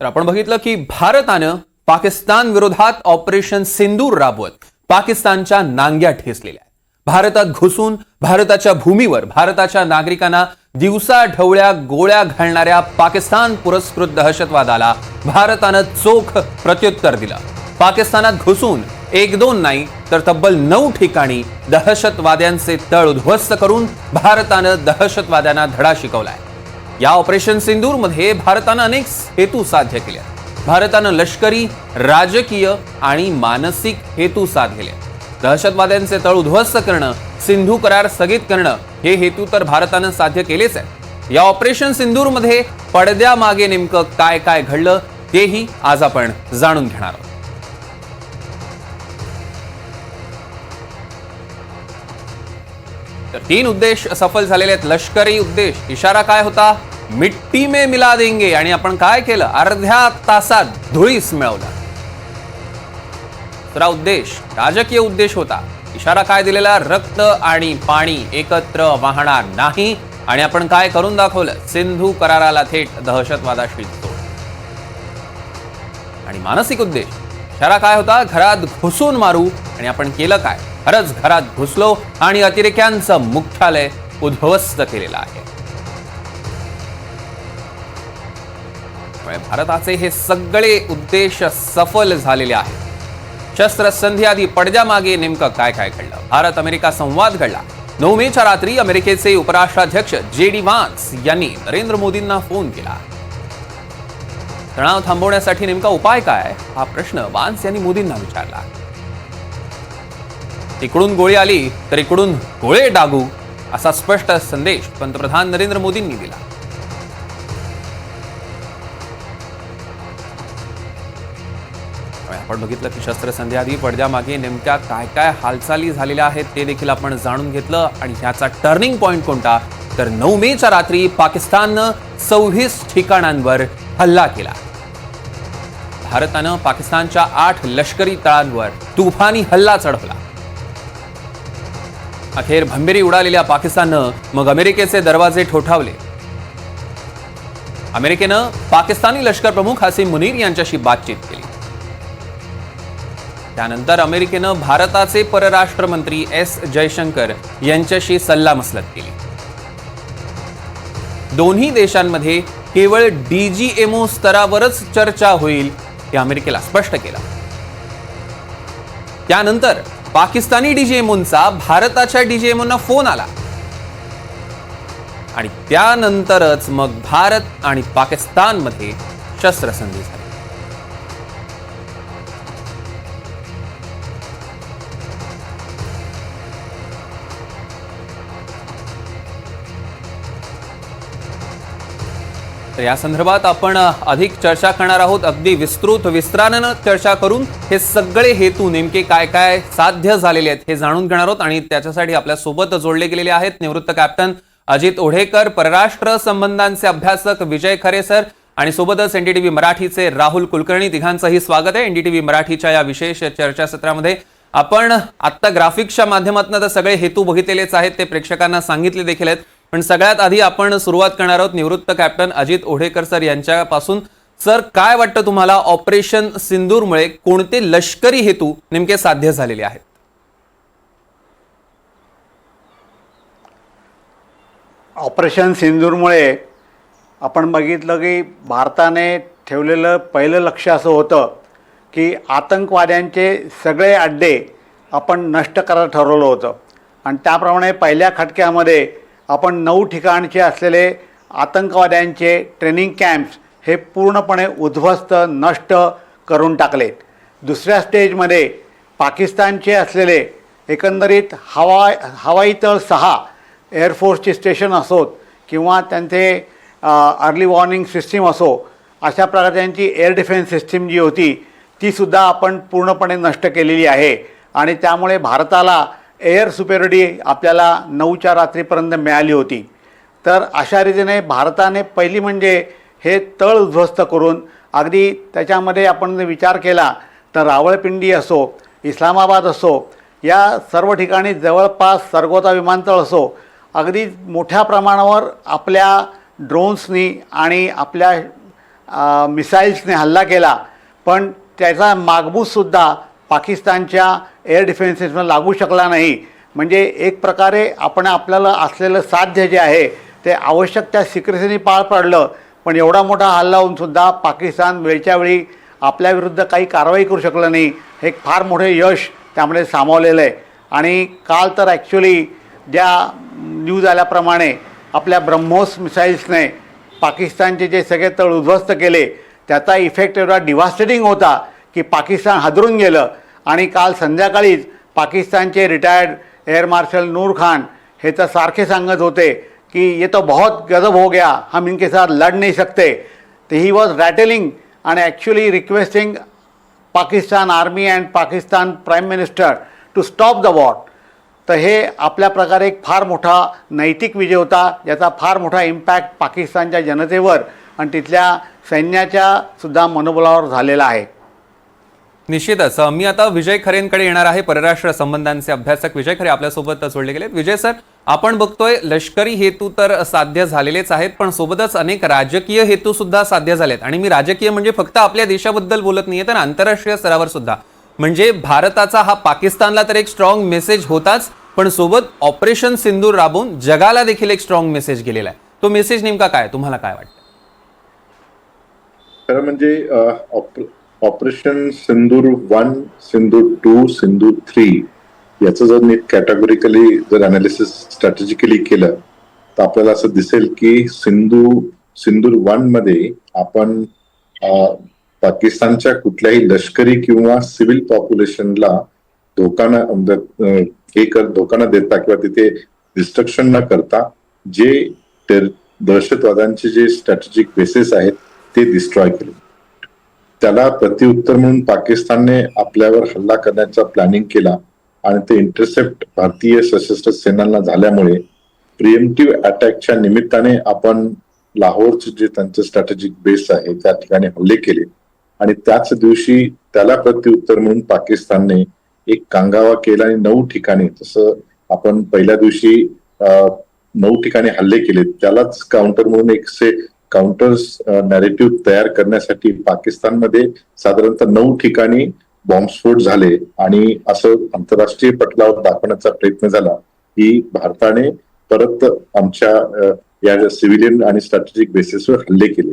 तर आपण बघितलं की भारतानं पाकिस्तान विरोधात ऑपरेशन सिंदूर राबवत पाकिस्तानच्या नांग्या ठेचलेल्या भारतात घुसून भारताच्या भूमीवर भारताच्या नागरिकांना दिवसा ढवळ्या गोळ्या घालणाऱ्या पाकिस्तान पुरस्कृत दहशतवादाला भारतानं चोख प्रत्युत्तर दिलं. पाकिस्तानात घुसून एक दोन नाही तर तब्बल नऊ ठिकाणी दहशतवाद्यांचे तळ उद्ध्वस्त करून भारतानं दहशतवाद्यांना धडा शिकवलाय. या ऑपरेशन सिंदूरमध्ये भारतानं अनेक हेतू साध्य केले. भारतानं लष्करी राजकीय आणि मानसिक हेतू साधले दहशतवाद्यांचे तळ उद्ध्वस्त करणं सिंधू करार स्थगित करणं हे हेतू तर भारतानं साध्य केलेच आहे या ऑपरेशन सिंदूरमध्ये पडद्यामागे नेमकं काय काय घडलं तेही आज आपण जाणून घेणार आहोत. तर तीन उद्देश सफल झालेले आहेत. लष्करी उद्देश इशारा काय होता? मिट्टी मे मिला देंगे. आणि आपण काय केलं? अर्ध्या तासात धुळीस मिळवला. दुसरा उद्देश राजकीय उद्देश होता. इशारा काय दिलेला? रक्त आणि पाणी एकत्र वाहणार नाही. आणि आपण काय करून दाखवलं? सिंधू कराराला थेट दहशतवादाशी आणि मानसिक उद्देश इशारा काय होता? घरात घुसून मारू. आणि आपण केलं काय? खरंच घरात घुसलो आणि अतिरेक्यांचं मुख्यालय उद्ध्वस्त केलेलं आहे. भारताचे हे सगळे उद्देश सफल झालेले आहेत. शस्त्रसंधी आधी पडद्यामागे नेमकं काय काय घडलं? भारत अमेरिका संवाद घडला. नऊ मेच्या रात्री अमेरिकेचे उपराष्ट्राध्यक्ष जे डी वान्स यांनी नरेंद्र मोदींना फोन केला. तणाव थांबवण्यासाठी नेमका उपाय काय? हा प्रश्न वान्स यांनी मोदींना विचारला. इकडून गोळी आली तर इकडून गोळे डागू असा स्पष्ट संदेश पंतप्रधान नरेंद्र मोदींनी दिला. आपण बघितलं की शस्त्रसंध्याआधी पडद्यामागे नेमक्या काय काय हालचाली झालेल्या आहेत ते देखील आपण जाणून घेतलं. आणि ह्याचा टर्निंग पॉइंट कोणता? तर नऊ मेच्या रात्री पाकिस्ताननं सव्वीस ठिकाणांवर हल्ला केला. भारतानं पाकिस्तानच्या आठ लष्करी तळांवर तुफानी हल्ला चढवला. अखेर भंबेरी उडालेल्या पाकिस्ताननं मग अमेरिकेचे दरवाजे ठोठावले. अमेरिकेनं पाकिस्तानी लष्कर प्रमुख हसीम मुनीर यांच्याशी बातचीत केली. त्यानंतर अमेरिकेनं भारताचे परराष्ट्र मंत्री एस जयशंकर यांच्याशी सल्लामसलत केली. दोन्ही देशांमध्ये केवळ डीजीएमओ स्तरावरच चर्चा होईल हे अमेरिकेला स्पष्ट केलं. त्यानंतर पाकिस्तानी डीजीएमओंचा भारताच्या डीजीएमओंना फोन आला. आणि त्यानंतरच मग भारत आणि पाकिस्तानमध्ये शस्त्रसंधी झाली. तर या संदर्भात आपण अधिक चर्चा करणार आहोत. अगदी विस्तृत विस्तारानं चर्चा करून हे सगळे हेतू नेमके काय काय साध्य झालेले आहेत हे जाणून घेणार आहोत. आणि त्याच्यासाठी आपल्यासोबत जोडले गेलेले आहेत निवृत्त कॅप्टन अजित ओढेकर परराष्ट्र संबंधांचे अभ्यासक विजय खरे सर आणि सोबतच एनडीटीव्ही मराठीचे राहुल कुलकर्णी. तिघांचंही स्वागत आहे एनडीटीव्ही मराठीच्या या विशेष चर्चासत्रामध्ये आपण आत्ता ग्राफिक्सच्या माध्यमातून तर सगळे हेतू बघितलेलेच आहेत ते प्रेक्षकांना सांगितले देखील आहेत. पण सगळ्यात आधी आपण सुरुवात करणार आहोत निवृत्त कॅप्टन अजित ओढेकर सर यांच्यापासून. सर काय वाटतं तुम्हाला ऑपरेशन सिंदूरमुळे कोणते लष्करी हेतू नेमके साध्य झालेले आहेत? ऑपरेशन सिंदूरमुळे आपण बघितलं की भारताने ठेवलेलं पहिलं लक्ष असं होतं की आतंकवाद्यांचे सगळे अड्डे आपण नष्ट करायला ठरवलं होतं. आणि त्याप्रमाणे पहिल्या खटक्यामध्ये आपण नऊ ठिकाणचे असलेले आतंकवाद्यांचे ट्रेनिंग कॅम्प्स हे पूर्णपणे उद्ध्वस्त नष्ट करून टाकले दुसऱ्या स्टेजमध्ये पाकिस्तानचे असलेले एकंदरीत हवा हवाई तळ सहा एअरफोर्सचे स्टेशन असोत किंवा त्यांचे अर्ली वॉर्निंग सिस्टीम असो अशा प्रकारे त्यांची एअर डिफेन्स सिस्टीम जी होती तीसुद्धा आपण पूर्णपणे नष्ट केलेली आहे. आणि त्यामुळे भारताला एअर सुपेरिटी आपल्याला नऊच्या रात्रीपर्यंत मिळाली होती. तर अशा रीतीने भारताने पहिली म्हणजे हे तळ उद्ध्वस्त करून अगदी त्याच्यामध्ये आपण जर विचार केला तर रावळपिंडी असो इस्लामाबाद असो या सर्व ठिकाणी जवळपास सरगोता विमानतळ असो अगदी मोठ्या प्रमाणावर आपल्या ड्रोन्सनी आणि आपल्या मिसाईल्सने हल्ला केला. पण त्याचा मागबूजसुद्धा पाकिस्तानच्या एअर डिफेन्सेसला लागू शकला नाही. म्हणजे एक प्रकारे आपण आपल्याला असलेलं साध्य जे आहे ते आवश्यक त्या सिक्रेसीने पार पाडलं. पण एवढा मोठा हल्ला होऊनसुद्धा पाकिस्तान वेळच्या वेळी आपल्याविरुद्ध काही कारवाई करू शकलं नाही. हे एक फार मोठे यश त्यामध्ये सामावलेलं आहे. आणि काल तर ॲक्च्युली ज्या न्यूज आल्याप्रमाणे आपल्या ब्रह्मोस मिसाईल्सने पाकिस्तानचे जे सगळे तळ उद्ध्वस्त केले त्याचा इफेक्ट एवढा डिव्हास्टेटिंग होता. की पाकिस्तान हादरून गेलं. आणि काल संध्याकाळीच पाकिस्तानचे retired air marshal Noor Khan हे तर सारखे सांगत होते की ये तो बहुत गजब हो गया. हम इनके साथ लड़ नहीं सकते. तो ही वॉज रॅटेलिंग आणि actually requesting Pakistan army and Pakistan prime minister to stop the war तर हे आपल्या प्रकारे एक फार मोठा नैतिक विजय होता. ज्याचा फार मोठा इम्पॅक्ट पाकिस्तानच्या जनतेवर आणि तिथल्या सैन्याच्या सुद्धा मनोबलावर झालेला आहे. निश्चितच. मी आता विजय खरेंकडे येणार आहे. परराष्ट्र संबंधांचे अभ्यासक विजय खरे आपल्यासोबत जोडले गेलेत. विजय सर आपण बघतोय लष्करी हेतू तर साध्य झालेलेच आहेत पण सोबतच अनेक राजकीय हेतू सुद्धा साध्य झालेत. आणि मी राजकीय म्हणजे फक्त आपल्या देशाबद्दल बोलत नाहीये तर आंतरराष्ट्रीय स्तरावर सुद्धा. म्हणजे भारताचा हा पाकिस्तानला तर एक स्ट्रॉंग मेसेज होताच पण सोबत ऑपरेशन सिंदूर राबवून जगाला देखील एक स्ट्रॉंग मेसेज गेलेला आहे. तो मेसेज नेमका काय तुम्हाला काय वाटतं? खरं म्हणजे operation Sindoor one Sindoor two Sindoor three याचं जर नीट कॅटेगोरिकली जर अनालिसिस स्ट्रॅटेजिकली केलं तर आपल्याला असं दिसेल की सिंधू सिंदूर वनमध्ये आपण पाकिस्तानच्या कुठल्याही लष्करी किंवा सिव्हिल पॉप्युलेशनला धोका न म्हणजे, हे कर धोका न देता किंवा तिथे डिस्ट्रक्शन न करता जे दहशतवाद्यांचे जे स्ट्रॅटेजिक बेसेस आहेत ते डिस्ट्रॉय केले. त्याला प्रतिउत्तर म्हणून पाकिस्तानने आपल्यावर हल्ला करण्याचा प्लॅनिंग केला आणि ते इंटरसेप्ट भारतीय सशस्त्र सेनांना झाल्यामुळे प्रिएमटिव्ह अटॅकच्या निमित्ताने आपण लाहोरचे जे त्यांचं स्ट्रॅटेजिक बेस आहे त्या ठिकाणी हल्ले केले. आणि त्याच दिवशी त्याला प्रत्युत्तर म्हणून पाकिस्तानने एक कांगावा केला आणि नऊ ठिकाणी तसं आपण पहिल्या दिवशी नऊ ठिकाणी हल्ले केले त्यालाच काउंटर म्हणून एक से काउंटर्स नॅरेटिव्ह uh, तयार करण्यासाठी पाकिस्तानमध्ये साधारणतः नऊ ठिकाणी बॉम्बस्फोट झाले आणि असं आंतरराष्ट्रीय पटलावर दाखवण्याचा प्रयत्न झाला. की भारताने परत आमच्या या सिव्हिलियन आणि स्ट्रॅटेजिक बेसिसवर हल्ले केले.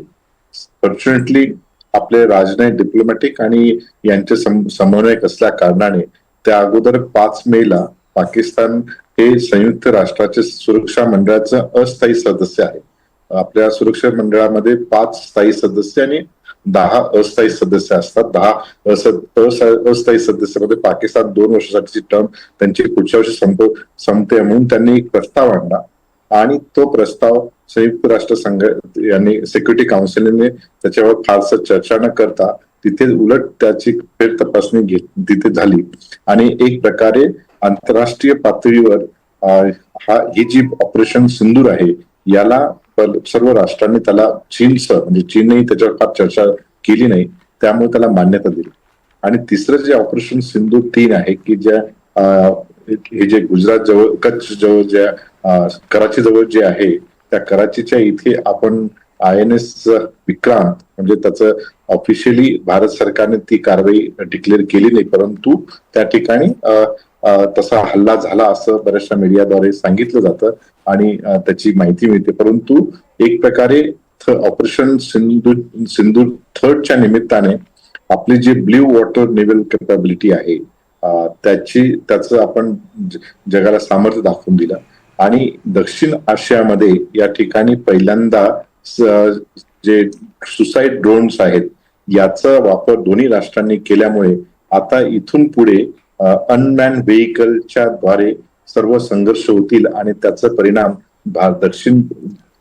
फॉर्च्युनेटली आपले राजनय डिप्लोमॅटिक आणि यांचे सम- समन्वयक असल्या कारणाने त्या अगोदर पाच मेला पाकिस्तान हे संयुक्त राष्ट्राचे सुरक्षा मंडळाचं अस्थायी सदस्य आहे. आपल्या सुरक्षा मंडळामध्ये पाच स्थायी सदस्य आणि दहा अस्थायी सदस्य असतात. दहा अस्थायी सदस्यामध्ये पाकिस्तान दोन वर्षासाठीची टर्म त्यांची पुढच्या वर्षी संप संपते म्हणून त्यांनी एक प्रस्ताव आणला. आणि तो प्रस्ताव संयुक्त राष्ट्र संघ यांनी सिक्युरिटी काउन्सिलने त्याच्यावर फारसं चर्चा न करता तिथे उलट त्याची फेर तपासणी घेत तिथे झाली. आणि एक प्रकारे आंतरराष्ट्रीय पातळीवर हा ही जी ऑपरेशन सिंदूर आहे याला सर्व राष्ट्रांनी त्याला चीनसह म्हणजे चीननेही त्याच्यावर फार चर्चा केली नाही त्यामुळे त्याला मान्यता दिली. आणि तिसरं जे ऑपरेशन सिंधू तीन आहे की ज्या हे जे गुजरात जवळ कच्छ जवळ ज्या कराची जवळ जे आहे त्या कराचीच्या इथे आपण आय एन एस विक्रांत म्हणजे त्याचं ऑफिशियली भारत सरकारने ती कारवाई डिक्लेअर केली नाही परंतु त्या ठिकाणी तसा हल्ला झाला असं बऱ्याचशा मीडियाद्वारे सांगितलं जातं आणि त्याची माहिती मिळते. परंतु एक प्रकारे ऑपरेशन सिंधू सिंधू थर्डच्या निमित्ताने आपली जी ब्ल्यू वॉटर नेव्हल कॅपॅबिलिटी आहे त्याची त्याचं आपण जगाला सामर्थ्य दाखवून दिलं. आणि दक्षिण आशियामध्ये या ठिकाणी पहिल्यांदा जे सुसाईड ड्रोन्स आहेत याचा वापर दोन्ही राष्ट्रांनी केल्यामुळे आता इथून पुढे अनमॅन व्हेकलच्या द्वारे सर्व संघर्ष होतील आणि त्याचा परिणाम भा- दक्षिण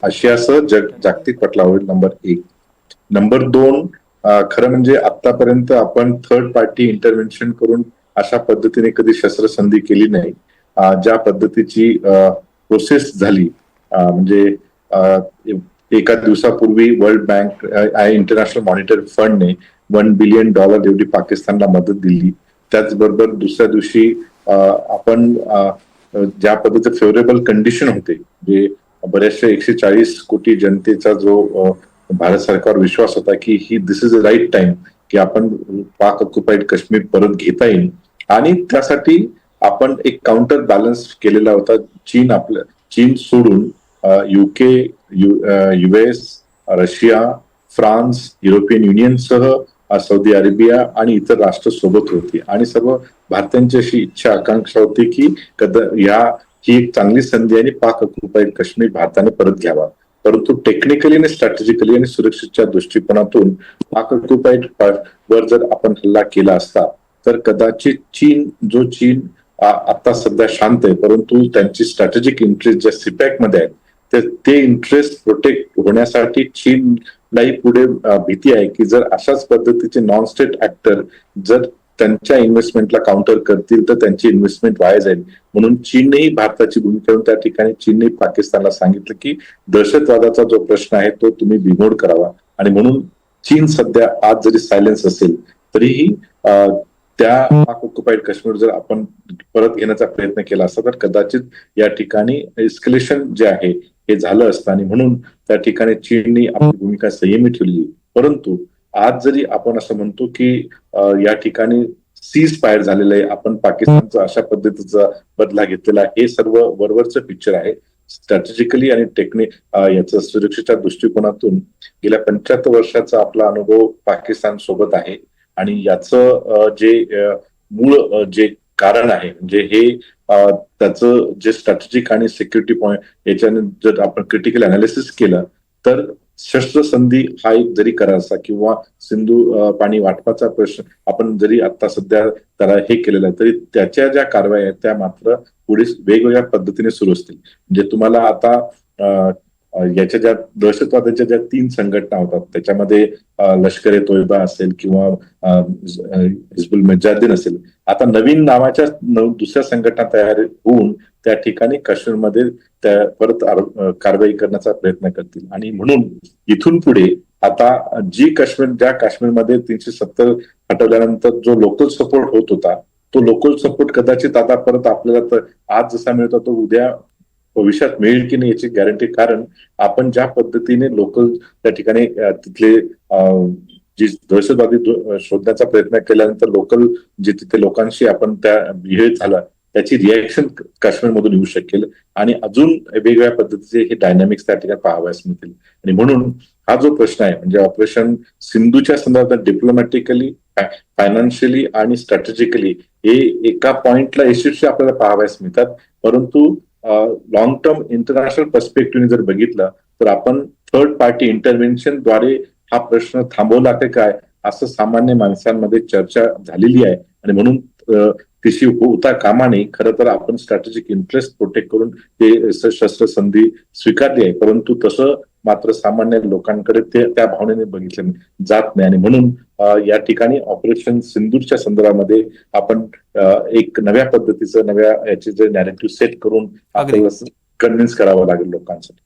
आशियासह जग जागतिक पटलावर नंबर एक. नंबर दोन खरं म्हणजे आतापर्यंत आपण थर्ड पार्टी इंटरव्हेन्शन करून अशा पद्धतीने कधी शस्त्रसंधी केली नाही. ज्या पद्धतीची प्रोसेस झाली म्हणजे एका दिवसापूर्वी वर्ल्ड बँक इंटरनॅशनल मॉनिटरी फंडने वन बिलियन डॉलर एवढी पाकिस्तानला मदत दिली. त्याचबरोबर दुसऱ्या दिवशी आपण ज्या पद्धतीचे फेवरेबल कंडिशन होते जे बऱ्याचशा एकशे चाळीस कोटी जनतेचा जो भारत सरकारवर विश्वास होता की he this is a right time की आपण पाक ऑक्युपाईड काश्मीर परत घेता येईल. आणि त्यासाठी आपण एक काउंटर बॅलन्स केलेला होता. चीन आपल्या चीन सोडून UK US Russia France European Union सह सौदी अरेबिया आणि इतर राष्ट्र सोबत होती. आणि सर्व भारतीयांची अशी इच्छा आकांक्षा होती की कदा या ही एक चांगली संधी आणि पाक ऑक्युपाईड काश्मीर भारताने परत घ्यावा. परंतु टेक्निकली आणि स्ट्रॅटेजिकली आणि सुरक्षेच्या दृष्टिकोनातून पाक ऑक्युपाईड वर जर आपण हल्ला केला असता तर कदाचित चीन जो चीन आता सध्या शांत आहे परंतु त्यांची स्ट्रॅटेजिक इंटरेस्ट ज्या सिपॅकमध्ये आहेत तर ते इंटरेस्ट प्रोटेक्ट होण्यासाठी चीनलाही पुढे भीती आहे की जर अशाच पद्धतीचे नॉन स्टेट ऍक्टर जर त्यांच्या इन्व्हेस्टमेंटला काउंटर करतील तर त्यांची इन्व्हेस्टमेंट वाया जाईल. म्हणून चीननेही भारताची भूमिका त्या ठिकाणी चीनने पाकिस्तानला सांगितलं की दहशतवादाचा जो प्रश्न आहे तो तुम्ही बिमोड करावा. आणि म्हणून चीन सध्या आज जरी सायलेन्स असेल तरीही त्या ऑक्युपाईड काश्मीर जर आपण परत घेण्याचा प्रयत्न केला असता तर कदाचित या ठिकाणी एस्केलेशन जे आहे हे झालं असतं. आणि म्हणून त्या ठिकाणी चीनने आपली भूमिका संयमी ठेवली. परंतु आज जरी आपण असं म्हणतो की या ठिकाणी सीज फायर झालेलं आहे. आपण पाकिस्तानचा अशा पद्धतीचा बदला घेतलेला हे सर्व वरवरचं पिक्चर आहे. स्ट्रॅटेजिकली आणि टेक्निक याचं सुरक्षेच्या दृष्टिकोनातून गेल्या पंच्याहत्तर वर्षाचा आपला अनुभव पाकिस्तान सोबत आहे. आणि याचं जे मूळ जे कारण आहे. म्हणजे हे त्याचं जे स्ट्रॅटेजिक आणि सिक्युरिटी पॉईंट याच्याने जर आपण क्रिटिकल अनालिसिस केलं तर शस्त्रसंधी हा एक जरी करायचा किंवा सिंधू पाणी वाटपाचा प्रश्न आपण जरी आता सध्या त्याला हे केलेलं आहे तरी त्याच्या ज्या कारवाई आहेत त्या मात्र पुढे वेगवेगळ्या पद्धतीने सुरू असतील. म्हणजे तुम्हाला आता याच्या ज्या दहशतवादाच्या ज्या तीन संघटना होतात त्याच्यामध्ये लष्कर ए तोयबा असेल किंवा हिजबुल मुजाहिदीन असेल. आता नवीन नावाच्या दुसऱ्या संघटना तयार होऊन त्या ठिकाणी काश्मीरमध्ये त्या परत कारवाई करण्याचा प्रयत्न करतील. आणि म्हणून इथून पुढे आता जी काश्मीर ज्या काश्मीरमध्ये तीनशे सत्तर हटवल्यानंतर जो लोकल सपोर्ट होत होता तो लोकल सपोर्ट कदाचित आता परत आपल्याला आज जसा मिळतो तो उद्या भविष्यात मिळेल की नाही याची गॅरंटी कारण आपण ज्या पद्धतीने लोकल त्या ठिकाणी तिथले जी दहशतवादी शोधण्याचा प्रयत्न केल्यानंतर लोकल जे तिथे लोकांशी आपण त्या बिहेव झाला त्याची रिॲक्शन काश्मीरमधून येऊ शकेल. आणि अजून वेगवेगळ्या पद्धतीचे हे डायनामिक्स त्या ठिकाणी पाहावयास मिळतील. आणि म्हणून हा जो प्रश्न आहे म्हणजे ऑपरेशन सिंधूच्या संदर्भात डिप्लोमॅटिकली फायनान्शियली आणि स्ट्रॅटेजिकली हे एका पॉइंटला यशस्वी आपल्याला पाहावयास मिळतात. परंतु लॉंग टर्म इंटरनॅशनल पर्स्पेक्टिव्हने जर बघितलं तर आपण थर्ड पार्टी इंटरव्हेन्शनद्वारे हा प्रश्न थांबवला का काय? असं सामान्य माणसांमध्ये चर्चा झालेली आहे. आणि म्हणून तिशी होता कामा नये. खरं तर आपण स्ट्रॅटेजिक इंटरेस्ट प्रोटेक्ट करून ते शस्त्रसंधी स्वीकारली आहे. परंतु तसं मात्र सामान्य लोकांकडे ते त्या भावनेने बघितलं जात नाही. आणि म्हणून या ठिकाणी ऑपरेशन सिंदूरच्या संदर्भामध्ये आपण एक नव्या पद्धतीचं नव्या याचे जे नॅरेटिव्ह सेट करून कन्व्हिन्स करावं लागेल लोकांसाठी.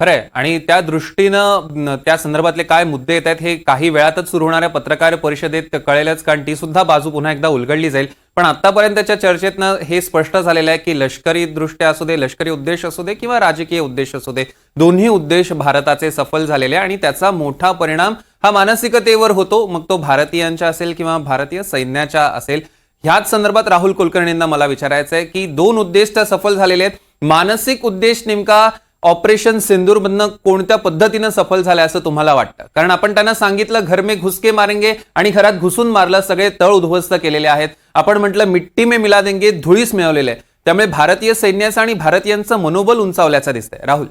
खरंय. आणि त्या दृष्टीनं त्या संदर्भातले काय मुद्दे येत आहेत हे काही वेळातच सुरू होणाऱ्या पत्रकार परिषदेत कळेलच कारण ती सुद्धा बाजू पुन्हा एकदा उलगडली जाईल. पण आतापर्यंतच्या चर्चेतनं हे स्पष्ट झालेलं आहे की लष्करी दृष्ट्या असू दे लष्करी उद्देश असू दे किंवा राजकीय उद्देश असू दे दोन्ही उद्देश भारताचे सफल झालेले आहे आणि त्याचा मोठा परिणाम हा मानसिकतेवर होतो. मग तो भारतीयांच्या असेल किंवा भारतीय सैन्याच्या असेल. ह्याच संदर्भात राहुल कुलकर्णींना मला विचारायचं आहे की दोन उद्देश तर सफल झालेले आहेत. मानसिक उद्देश नेमका ऑपरेशन सिंदूरमधनं कोणत्या पद्धतीनं सफल झालं असं तुम्हाला वाटतं? कारण आपण त्यांना सांगितलं घर में घुसके मारेंगे आणि घरात घुसून मारलं सगळे तळ उद्ध्वस्त केलेले आहेत. आपण म्हटलं मिट्टी में मिला देंगे धुळीस मिळवलेले आहे त्यामुळे भारतीय सैन्याचं आणि भारतीयांचं मनोबल उंचावल्याचं दिसतंय. राहुल.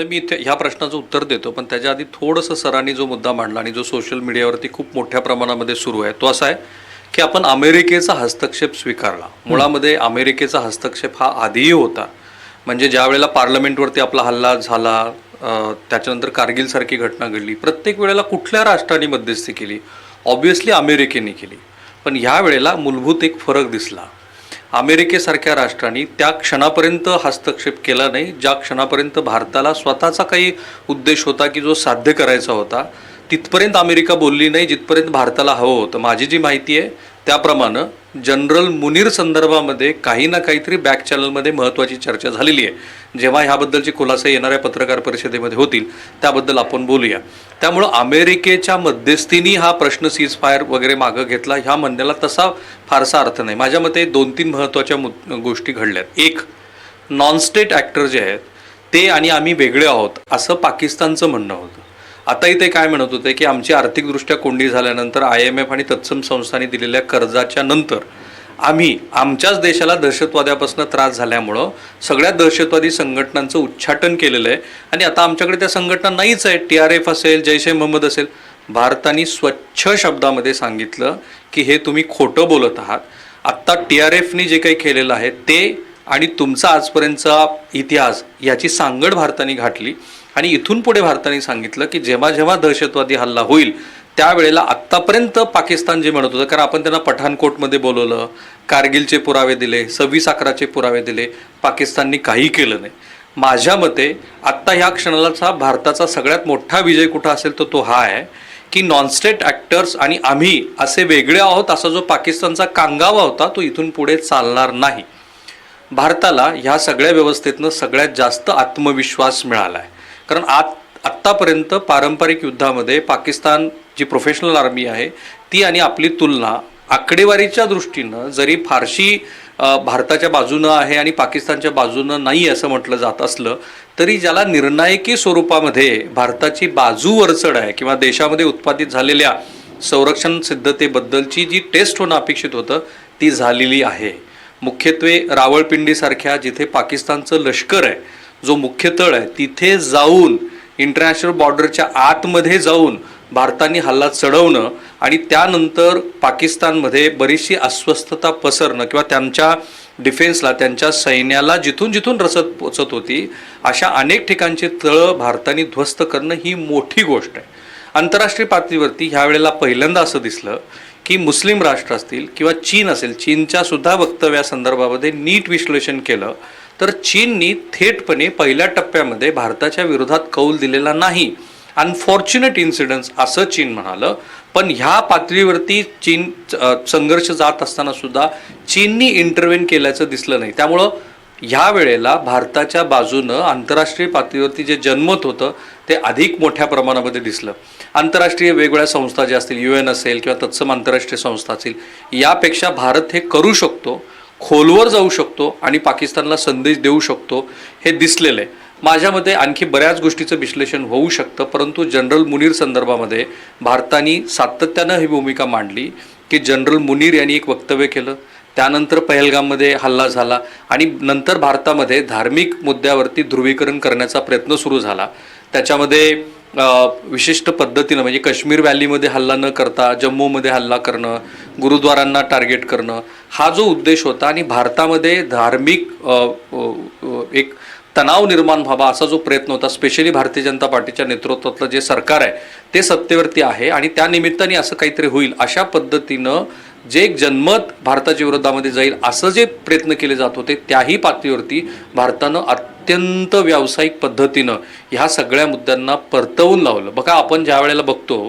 मी इथे ह्या प्रश्नाचं उत्तर देतो पण त्याच्या आधी थोडंसं सरांनी जो मुद्दा मांडला आणि जो सोशल मीडियावरती खूप मोठ्या प्रमाणामध्ये सुरू आहे तो असा आहे की आपण अमेरिकेचा हस्तक्षेप स्वीकारला. मुळामध्ये अमेरिकेचा हस्तक्षेप हा आधीही होता. म्हणजे ज्या वेळेला पार्लमेंटवरती आपला हल्ला झाला त्याच्यानंतर कारगिलसारखी घटना घडली. प्रत्येक वेळेला कुठल्या राष्ट्राने मध्यस्थी केली? ऑब्व्हियसली अमेरिकेने केली. पण ह्या वेळेला मूलभूत एक फरक दिसला. अमेरिकेसारख्या राष्ट्रांनी त्या क्षणापर्यंत हस्तक्षेप केला नाही. ज्या क्षणापर्यंत भारताला स्वतःचा काही उद्देश होता की जो साध्य करायचा होता तिथपर्यंत अमेरिका बोलली नाही जिथपर्यंत भारताला हवं होतं. माझी जी माहिती आहे त्याप्रमाणे जनरल मुनीर संदर्भामध्ये काही ना काहीतरी बॅक चॅनलमध्ये महत्त्वाची चर्चा झालेली आहे. जेव्हा ह्याबद्दलचे खुलासे येणाऱ्या पत्रकार परिषदेमध्ये होतील त्याबद्दल आपण बोलूया. त्यामुळं अमेरिकेच्या मध्यस्थीनी हा प्रश्न सीज फायर वगैरे मागं घेतला ह्या म्हणण्याला तसा फारसा अर्थ नाही. माझ्या मते दोन तीन महत्त्वाच्या मु गोष्टी घडल्यात. एक नॉनस्टेट ॲक्टर जे आहेत ते आणि आम्ही वेगळे आहोत असं पाकिस्तानचं म्हणणं होतं. आताही ते काय म्हणत होते की आमची आर्थिकदृष्ट्या कोंडी झाल्यानंतर आय एम एफ आणि तत्सम संस्थांनी दिलेल्या कर्जाच्या नंतर आम्ही आमच्याच देशाला दहशतवाद्यापासून त्रास झाल्यामुळं सगळ्या दहशतवादी संघटनांचं उच्चाटन केलेलं आहे. आणि आता आमच्याकडे त्या संघटना नाहीच आहे टी आर एफ असेल जैश ए मोहम्मद असेल. भारताने स्वच्छ शब्दामध्ये सांगितलं की हे तुम्ही खोटं बोलत आहात. आत्ता टी आर एफनी जे काही केलेलं आहे ते आणि तुमचा आजपर्यंतचा इतिहास याची सांगड भारताने घातली. आणि इथून पुढे भारताने सांगितलं की जेव्हा जेव्हा दहशतवादी हल्ला होईल त्यावेळेला आत्तापर्यंत पाकिस्तान जे म्हणत होतं कारण आपण त्यांना पठाणकोटमध्ये बोलवलं कारगिलचे पुरावे दिले सव्वीस अकराचे पुरावे दिले पाकिस्ताननी काही केलं नाही. माझ्या मते आत्ता ह्या क्षणालाचा भारताचा सगळ्यात मोठा विजय कुठं असेल तर तो हा आहे की नॉनस्टेट ॲक्टर्स आणि आम्ही असे वेगळे आहोत असा जो पाकिस्तानचा कांगावा होता तो इथून पुढे चालणार नाही. भारताला ह्या सगळ्या व्यवस्थेतनं सगळ्यात जास्त आत्मविश्वास मिळाला आहे कारण आत आत्तापर्यंत पारंपरिक युद्धामध्ये पाकिस्तान जी प्रोफेशनल आर्मी आहे ती आणि आपली तुलना आकडेवारीच्या दृष्टीनं जरी फारशी भारताच्या बाजूनं आहे आणि पाकिस्तानच्या बाजूनं नाही असं म्हटलं जात असलं तरी ज्याला निर्णायकी स्वरूपामध्ये भारताची बाजू वरचढ आहे किंवा देशामध्ये उत्पादित झालेल्या संरक्षण सिद्धतेबद्दलची जी टेस्ट होणं अपेक्षित होतं ती झालेली आहे. मुख्यत्वे रावळपिंडीसारख्या जिथे पाकिस्तानचं लष्कर आहे जो मुख्य तळ आहे तिथे जाऊन इंटरनॅशनल बॉर्डरच्या आतमध्ये जाऊन भारताने हल्ला चढवणं आणि त्यानंतर पाकिस्तानमध्ये बरीचशी अस्वस्थता पसरणं किंवा त्यांच्या डिफेन्सला त्यांच्या सैन्याला जिथून जिथून रसद पोचत होती अशा अनेक ठिकाणचे तळं भारताने ध्वस्त करणं ही मोठी गोष्ट आहे. आंतरराष्ट्रीय पातळीवरती ह्या वेळेला पहिल्यांदा असं दिसलं की मुस्लिम राष्ट्र असतील किंवा चीन असेल चीनच्या सुद्धा वक्तव्यासंदर्भामध्ये नीट विश्लेषण केलं तर चीननी थेटपणे पहिल्या टप्प्यामध्ये भारताच्या विरोधात कौल दिलेला नाही. अनफॉर्च्युनेट इन्सिडन्स असं चीन म्हणालं. पण ह्या पातळीवरती चीन संघर्ष जात असताना सुद्धा चीननी इंटरव्हेन केल्याचं दिसलं नाही. त्यामुळं ह्या वेळेला भारताच्या बाजूनं आंतरराष्ट्रीय पातळीवरती जे जन्मत होतं ते अधिक मोठ्या प्रमाणामध्ये दिसलं. आंतरराष्ट्रीय वेगवेगळ्या संस्था ज्या असतील यू एन असेल किंवा तत्सम आंतरराष्ट्रीय संस्था असतील यापेक्षा भारत हे करू शकतो खोलवर जाऊ शकतो आणि पाकिस्तानला संदेश देऊ शकतो हे दिसलेलं आहे. माझ्या मते आणखी बऱ्याच गोष्टीचं विश्लेषण होऊ शकतं परंतु जनरल मुनीर संदर्भामध्ये भारताने सातत्यानं ही भूमिका मांडली की जनरल मुनीर यांनी एक वक्तव्य केलं त्यानंतर पहलगाममध्ये हल्ला झाला आणि नंतर भारतामध्ये धार्मिक मुद्द्यावरती ध्रुवीकरण करण्याचा प्रयत्न सुरू झाला. त्याच्यामध्ये विशिष्ट पद्धतीनं म्हणजे काश्मीर व्हॅलीमध्ये हल्ला न करता जम्मूमध्ये हल्ला करणं गुरुद्वारांना टार्गेट करणं हा जो उद्देश होता आणि भारतामध्ये धार्मिक एक तणाव निर्माण व्हावा असा जो प्रयत्न होता स्पेशली भारतीय जनता पार्टीच्या नेतृत्वातलं जे सरकार आहे ते सत्तेवरती आहे आणि त्या निमित्ताने असं काहीतरी होईल अशा पद्धतीनं जे एक जनमत भारताच्या विरोधामध्ये जाईल असं जे प्रयत्न केले जात होते त्याही पातळीवरती भारतानं अत्यंत व्यावसायिक पद्धतीनं ह्या सगळ्या मुद्द्यांना परतवून लावलं. बघा आपण ज्या वेळेला बघतो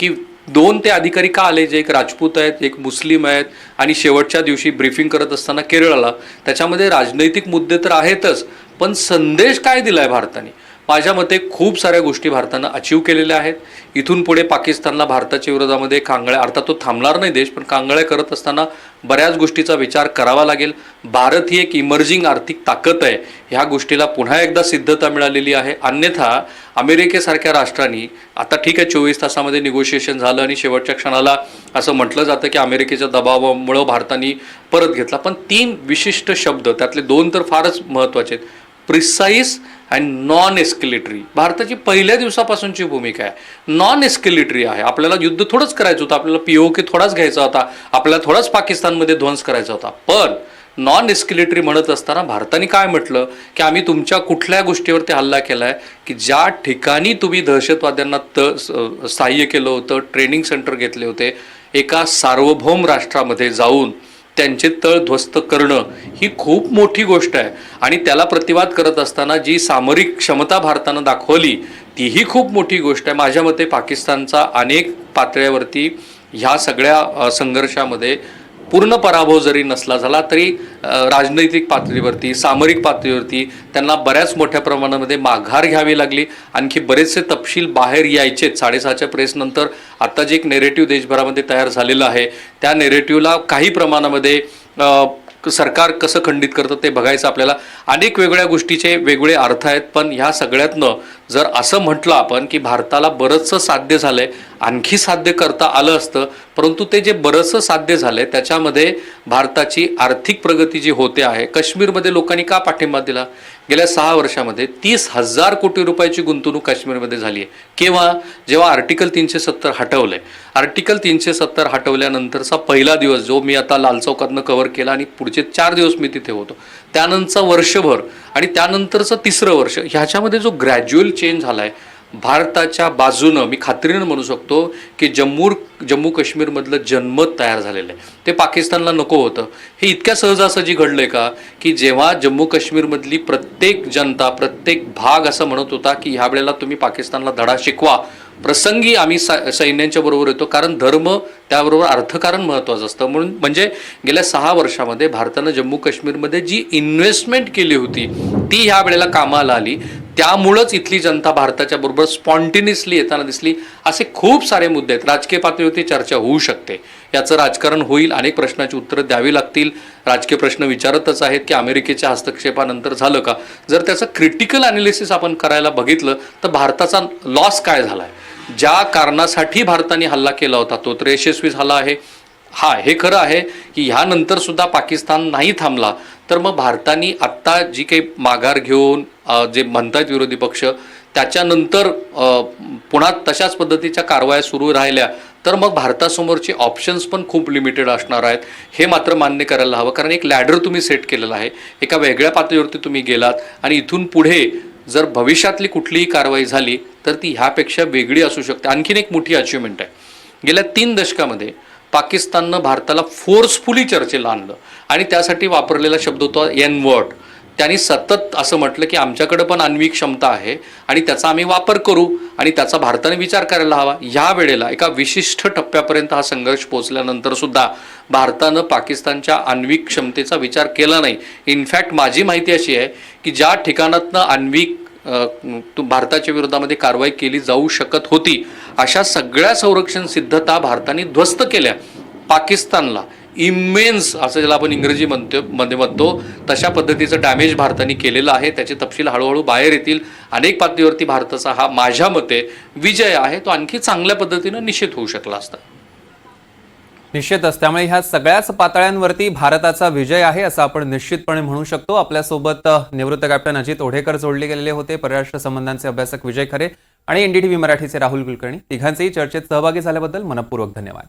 की दोन ते अधिकारी का आले? जे एक राजपूत आहेत एक मुस्लिम आहेत आणि शेवटच्या दिवशी ब्रीफिंग करत असताना केरळला. त्याच्यामध्ये राजनैतिक मुद्दे तर आहेतच पण संदेश काय दिलाय भारताने? माझ्या मते खूप साऱ्या गोष्टी भारतानं अचीव केलेल्या आहेत. इथून पुढे पाकिस्तानला भारताच्या विरोधामध्ये कांगळ्या अर्थात तो थांबणार नाही देश पण कांगळ्या करत असताना बऱ्याच गोष्टीचा विचार करावा लागेल. भारत ही एक इमर्जिंग आर्थिक ताकद आहे. ह्या गोष्टीला पुन्हा एकदा सिद्धता मिळालेली आहे. अन्यथा अमेरिकेसारख्या राष्ट्रांनी आता ठीक आहे चोवीस तासामध्ये निगोशिएशन झालं आणि शेवटच्या क्षणाला असं म्हटलं जातं की अमेरिकेच्या दबावामुळं भारताने परत घेतला. पण तीन विशिष्ट शब्द त्यातले दोन तर फारच महत्त्वाचे आहेत. प्रिसाईस अँड नॉन एस्केलेटरी भारताची पहिल्या दिवसापासूनची भूमिका आहे. नॉन एस्केलेटरी आहे. आपल्याला युद्ध थोडंच करायचं होतं. आपल्याला पीओके थोडाच घ्यायचा होता. आपल्याला थोडाच पाकिस्तानमध्ये ध्वंस करायचा होता. पण नॉन एस्केलेटरी म्हणत असताना भारताने काय म्हटलं? की आम्ही तुमच्या कुठल्या गोष्टीवरती हल्ला केला आहे की ज्या ठिकाणी तुम्ही दहशतवाद्यांना त सहाय्य केलं होतं ट्रेनिंग सेंटर घेतले होते एका सार्वभौम राष्ट्रामध्ये जाऊन त्यांचे तळ ध्वस्त करणं ही खूप मोठी गोष्ट आहे. आणि त्याला प्रतिवाद करत असताना जी सामरिक क्षमता भारतानं दाखवली तीही खूप मोठी गोष्ट आहे. माझ्या मते पाकिस्तानचा अनेक पातळ्यावरती ह्या सगळ्या संघर्षामध्ये पूर्ण पराभव जरी नसला झाला तरी राजनैतिक पातळीवरती सामरिक पातळीवरती त्यांना बऱ्याच मोठ्या प्रमाणामध्ये माघार घ्यावी लागली. आणखी बरेचसे तपशील बाहेर यायचेत साडेसहाच्या प्रेसनंतर आता जे एक नेरेटिव्ह देशभरामध्ये तयार झालेलं आहे त्या नेरेटिव्हला काही प्रमाणामध्ये सरकार कसं खंडित करतं ते बघायचं आपल्याला. अनेक वेगळ्या गोष्टीचे वेगळे अर्थ आहेत पण ह्या सगळ्यातनं जर असं म्हटलं आपण की भारताला बरंचसं साध्य झालं आहे आणखी साध्य करता आलं असतं परंतु ते जे बरंचसं साध्य झालंय त्याच्यामध्ये भारताची आर्थिक प्रगती जी होते आहे काश्मीरमध्ये लोकांनी का पाठिंबा दिला? गेल्या सहा वर्षामध्ये तीस हजार कोटी रुपयाची गुंतवणूक काश्मीरमध्ये झाली आहे. केव्हा? जेव्हा आर्टिकल तीनशे सत्तर हटवलंय. आर्टिकल तीनशे सत्तर हटवल्यानंतरचा पहिला दिवस जो मी आता लाल चौकातनं कव्हर केला आणि पुढचे चार दिवस मी तिथे होतो त्यानंतर वर्षभर आणि त्यानंतरचं तिसरं वर्ष ह्याच्यामध्ये जो ग्रॅज्युअल चेंज झाला आहे भारताच्या बाजूनं मी खात्रीनं म्हणू शकतो की जम्मू जम्मू काश्मीरमधलं जनमत तयार झालेलं आहे. ते पाकिस्तानला नको होतं. हे इतक्या सहजासहजी घडलंय का की जेव्हा जम्मू काश्मीरमधली प्रत्येक जनता प्रत्येक भाग असं म्हणत होता की ह्या वेळेला तुम्ही पाकिस्तानला धडा शिकवा प्रसंगी आम्ही सा सैन्यांच्या बरोबर येतो कारण धर्म त्याबरोबर अर्थकारण महत्त्वाचं असतं. म्हणून म्हणजे गेल्या सहा वर्षामध्ये भारतानं जम्मू काश्मीरमध्ये जी इन्व्हेस्टमेंट केली होती ती ह्या वेळेला कामाला आली. त्यामुळंच इथली जनता भारताच्या बरोबर स्पॉन्टिनियसली येताना दिसली. असे खूप सारे मुद्दे आहेत. राजकीय पातळीवरती चर्चा होऊ शकते. याचं राजकारण होईल अनेक प्रश्नाची उत्तरं द्यावी लागतील. राजकीय प्रश्न विचारतच आहेत की अमेरिकेच्या हस्तक्षेपानंतर झालं का? जर त्याचं क्रिटिकल अनालिसिस आपण करायला बघितलं तर भारताचा लॉस काय झाला आहे ज्या कारणासाठी भारताने हल्ला केला होता तो तर यशस्वी झाला आहे. हा हे खरं आहे की ह्यानंतर सुद्धा पाकिस्तान नाही थांबला. तर मग भारताने आत्ता जी काही माघार घेऊन जे म्हणतात विरोधी पक्ष त्याच्यानंतर पुन्हा तशाच पद्धतीच्या कारवाया सुरू राहिल्या तर मग भारतासमोरचे ऑप्शन्स पण खूप लिमिटेड असणार आहेत. हे मात्र मान्य करायला हवं कारण एक लॅडर तुम्ही सेट केलेला आहे. एका वेगळ्या पातळीवरती तुम्ही गेलात आणि इथून पुढे जर भविष्यातली कुठलीही कारवाई झाली तर ती ह्यापेक्षा वेगळी असू शकते. आणखीन एक मोठी अचिव्हमेंट आहे. गेल्या तीन दशकामध्ये पाकिस्ताननं भारताला फोर्सफुली चर्चेला आणलं आणि त्यासाठी वापरलेला शब्द होता एन वर्ड त्यांनी सतत असं म्हटलं की आमच्याकडं पण आण्विक क्षमता आहे आणि त्याचा आम्ही वापर करू आणि त्याचा भारताने विचार करायला हवा. ह्या वेळेला एका विशिष्ट टप्प्यापर्यंत हा संघर्ष पोहोचल्यानंतर सुद्धा भारतानं पाकिस्तानच्या आण्विक क्षमतेचा विचार केला नाही. इनफॅक्ट माझी माहिती अशी आहे की ज्या ठिकाणातनं आण्विक भारताच्या विरोधामध्ये कारवाई केली जाऊ शकत होती अशा सगळ्या संरक्षण सिद्धता भारताने ध्वस्त केल्या. पाकिस्तानला इमेन्स असं ज्याला आपण इंग्रजी म्हणतो मध्ये म्हणतो तशा पद्धतीचं डॅमेज भारताने केलेलं आहे. त्याचे तपशील हळूहळू बाहेर येतील. अनेक पातळीवरती भारताचा हा माझ्या मते विजय आहे. तो आणखी चांगल्या पद्धतीनं निश्चित होऊ शकला असता. निश्चितच त्यामुळे ह्या सगळ्याच पातळ्यांवरती भारताचा विजय आहे असं आपण निश्चितपणे म्हणू शकतो. आपल्यासोबत निवृत्त कॅप्टन अजित ओढेकर जोडले गेलेले होते. परराष्ट्र संबंधांचे अभ्यासक विजय खरे आणि एनडीटीव्ही मराठीचे राहुल कुलकर्णी. तिघांचेही चर्चेत सहभागी झाल्याबद्दल मनपूर्वक धन्यवाद.